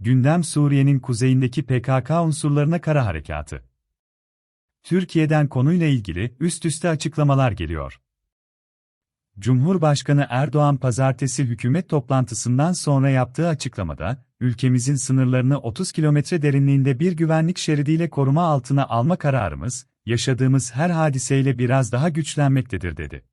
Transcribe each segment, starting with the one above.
Gündem Suriye'nin kuzeyindeki PKK unsurlarına kara harekatı. Türkiye'den konuyla ilgili üst üste açıklamalar geliyor. Cumhurbaşkanı Erdoğan pazartesi hükümet toplantısından sonra yaptığı açıklamada, ülkemizin sınırlarını 30 kilometre derinliğinde bir güvenlik şeridiyle koruma altına alma kararımız, yaşadığımız her hadiseyle biraz daha güçlenmektedir dedi.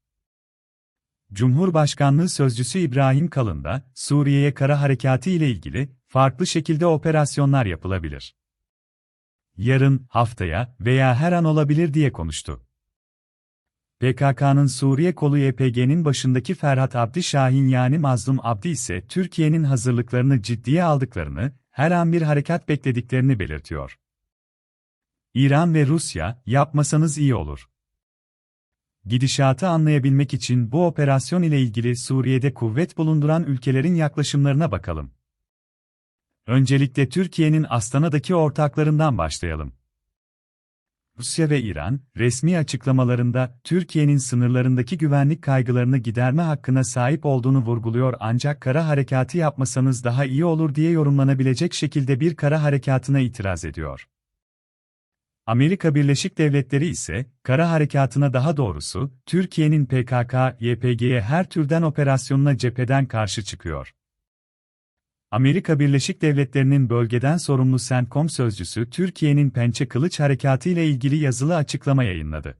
Cumhurbaşkanlığı Sözcüsü İbrahim Kalın da, Suriye'ye kara harekatı ile ilgili, farklı şekilde operasyonlar yapılabilir. Yarın, haftaya veya her an olabilir diye konuştu. PKK'nın Suriye kolu YPG'nin başındaki Ferhat Abdi Şahin yani Mazlum Abdi ise Türkiye'nin hazırlıklarını ciddiye aldıklarını, her an bir harekat beklediklerini belirtiyor. İran ve Rusya, yapmasanız iyi olur. Gidişatı anlayabilmek için bu operasyon ile ilgili Suriye'de kuvvet bulunduran ülkelerin yaklaşımlarına bakalım. Öncelikle Türkiye'nin Astana'daki ortaklarından başlayalım. Rusya ve İran, resmi açıklamalarında Türkiye'nin sınırlarındaki güvenlik kaygılarını giderme hakkına sahip olduğunu vurguluyor ancak kara harekatı yapmasanız daha iyi olur diye yorumlanabilecek şekilde bir kara harekatına itiraz ediyor. Amerika Birleşik Devletleri ise, kara harekatına daha doğrusu, Türkiye'nin PKK, YPG'ye her türden operasyonuna cepheden karşı çıkıyor. Amerika Birleşik Devletleri'nin bölgeden sorumlu CENTCOM sözcüsü Türkiye'nin Pençe Kılıç Harekatı ile ilgili yazılı açıklama yayınladı.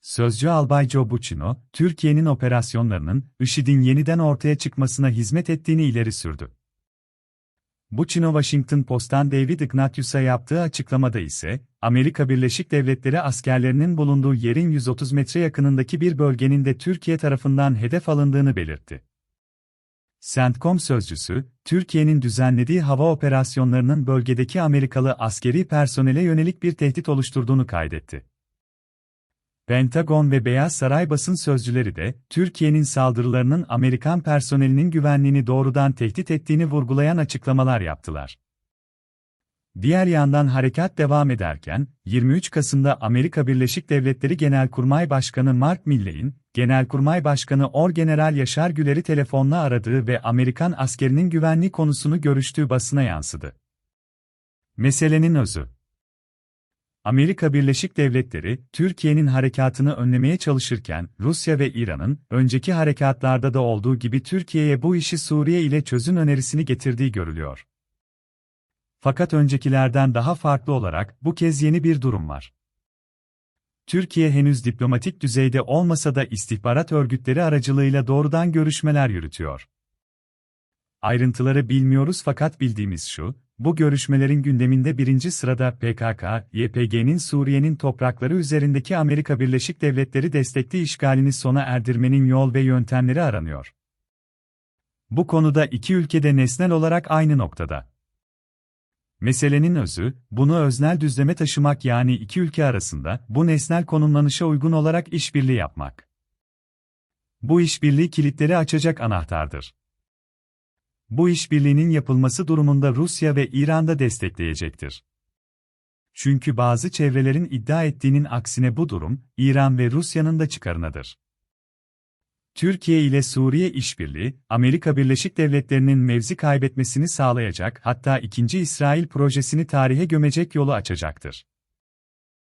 Sözcü Albay Joe Buccino, Türkiye'nin operasyonlarının, IŞİD'in yeniden ortaya çıkmasına hizmet ettiğini ileri sürdü. Buccino Washington Post'tan David Ignatius'a yaptığı açıklamada ise, Amerika Birleşik Devletleri askerlerinin bulunduğu yerin 130 metre yakınındaki bir bölgenin de Türkiye tarafından hedef alındığını belirtti. CENTCOM sözcüsü, Türkiye'nin düzenlediği hava operasyonlarının bölgedeki Amerikalı askeri personele yönelik bir tehdit oluşturduğunu kaydetti. Pentagon ve Beyaz Saray basın sözcüleri de, Türkiye'nin saldırılarının Amerikan personelinin güvenliğini doğrudan tehdit ettiğini vurgulayan açıklamalar yaptılar. Diğer yandan harekat devam ederken, 23 Kasım'da Amerika Birleşik Devletleri Genelkurmay Başkanı Mark Milley'in, Genelkurmay Başkanı Orgeneral Yaşar Güler'i telefonla aradığı ve Amerikan askerinin güvenliği konusunu görüştüğü basına yansıdı. Meselenin özü Amerika Birleşik Devletleri, Türkiye'nin harekatını önlemeye çalışırken, Rusya ve İran'ın, önceki harekatlarda da olduğu gibi Türkiye'ye bu işi Suriye ile çözüm önerisini getirdiği görülüyor. Fakat öncekilerden daha farklı olarak bu kez yeni bir durum var. Türkiye henüz diplomatik düzeyde olmasa da istihbarat örgütleri aracılığıyla doğrudan görüşmeler yürütüyor. Ayrıntıları bilmiyoruz fakat bildiğimiz şu, bu görüşmelerin gündeminde birinci sırada PKK, YPG'nin Suriye'nin toprakları üzerindeki Amerika Birleşik Devletleri destekli işgalini sona erdirmenin yol ve yöntemleri aranıyor. Bu konuda iki ülkede nesnel olarak aynı noktada. Meselenin özü, bunu öznel düzleme taşımak yani iki ülke arasında bu nesnel konumlanışa uygun olarak işbirliği yapmak. Bu işbirliği kilitleri açacak anahtardır. Bu işbirliğinin yapılması durumunda Rusya ve İran'da destekleyecektir. Çünkü bazı çevrelerin iddia ettiğinin aksine bu durum, İran ve Rusya'nın da çıkarınadır. Türkiye ile Suriye işbirliği, Amerika Birleşik Devletleri'nin mevzi kaybetmesini sağlayacak hatta ikinci İsrail projesini tarihe gömecek yolu açacaktır.